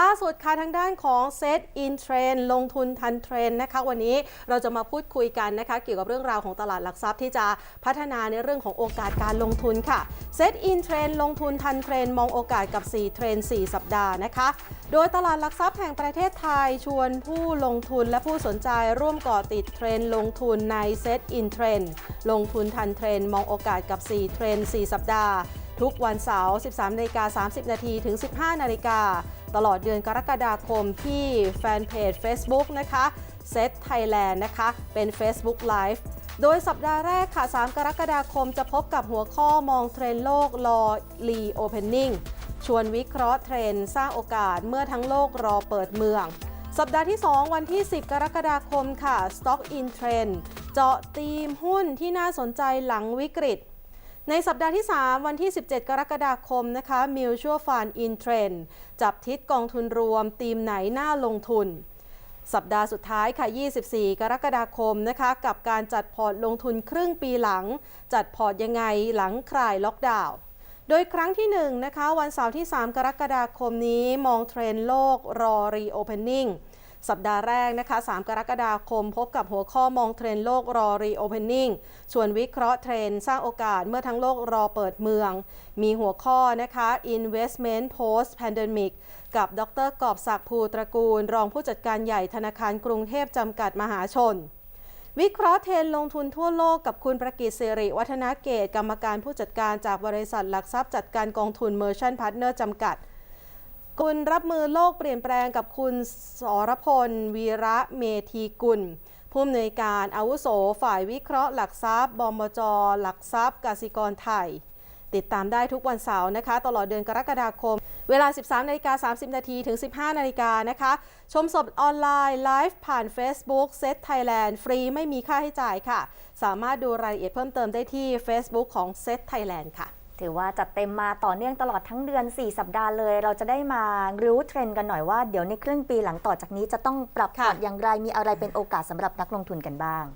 ล่าสุดค่ะทางด้านของ Set in Trend ลงทุนทันเทรนนะคะวันนี้เราจะมาพูดคุยกันนะคะเกี่ยวกับเรื่องราวของตลาดหลักทรัพย์ที่จะพัฒนาในเรื่องของโอกาสการลงทุนค่ะ Set in Trend ลงทุนทันเทรนมองโอกาสกับ 4 เทรน 4 สัปดาห์นะคะโดยตลาดหลักทรัพย์แห่งประเทศไทยชวนผู้ลงทุนและผู้สนใจร่วมก่อติดเทรนลงทุนใน Set in Trend ลงทุนทันเทรนมองโอกาสกับ 4 เทรน 4 สัปดาห์ ทุกวันเสาร์ 13นาฬิกา30 นาทีถึง 15นาฬิกา ตลอดเดือนกรกฎาคมที่แฟนเพจ Facebook นะคะ Set Thailand นะคะเป็น Facebook Live โดยสัปดาห์แรกค่ะ 3 กรกฎาคมจะพบกับหัวข้อมองเทรนโลกรอ Reopening ชวนวิเคราะห์เทรนสร้างโอกาสเมื่อทั้งโลกรอเปิดเมือง สัปดาห์ที่ 2 วันที่ 10 กรกฎาคมค่ะ Stock in Trend เจาะธีมหุ้นที่น่าสนใจหลังวิกฤต ในสัปดาห์ที่ 3 วันที่ 17 กรกฎาคมนะคะ Mutual Fund in Trend จับทิศกองทุนรวมทีมไหนน่าลงทุน สัปดาห์สุดท้ายค่ะ 24 กรกฎาคมนะคะ กับการจัดพอร์ตลงทุนครึ่งปีหลัง จัดพอร์ตยังไงหลังคลายล็อกดาวน์โดยครั้งที่1นะคะวันเสาร์ที่ 3 กรกฎาคมนี้มองเทรนด์โลกรอ Reopening สัปดาห์แรกนะคะ 3 กรกฎาคมพบกับหัวข้อมองเทรนด์โลกรอ Reopening ชวนวิเคราะห์เทรนด์สร้างโอกาสเมื่อทั้งโลกรอเปิดเมือง มีหัวข้อนะคะ Investment Post Pandemic กับดรกอบศักดิ์ภูตระกูล รองผู้จัดการใหญ่ธนาคารกรุงเทพจำกัดมหาชน วิเคราะห์เทรนลงทุนทั่วโลกกับคุณประกิตสิริวัฒนาเกตกรรมการผู้จัดการจากบริษัทหลักทรัพย์จัดการกองทุน Merchant Partner จำกัด คุณรับมือโลกเปลี่ยนแปลงกับคุณสรพล วีระเมธีกุล ผู้อำนวยการอาวุโสฝ่ายวิเคราะห์หลักทรัพย์บมจ หลักทรัพย์กสิกรไทย ติดตามได้ทุกวันเสาร์นะคะ ตลอดเดือนกรกฎาคม เวลา 13นาฬิกา30 นาทีถึง 15นาฬิกานะคะ ชมสดออนไลน์ไลฟ์ผ่าน Facebook Set Thailand ฟรีไม่มีค่าใช้จ่ายค่ะ สามารถดูรายละเอียดเพิ่มเติมได้ที่ Facebook ของ Set Thailand ค่ะ ถือว่าจัดเต็มมาต่อเนื่องตลอดทั้งเดือน 4 สัปดาห์เลย เราจะได้มารู้เทรนด์กันหน่อยว่าเดี๋ยวในครึ่งปีหลังต่อจากนี้จะต้องปรับพค่ะอร์ตอย่างไรมีอะไรเป็นโอกาสสำหรับนักลงทุนกันบ้าง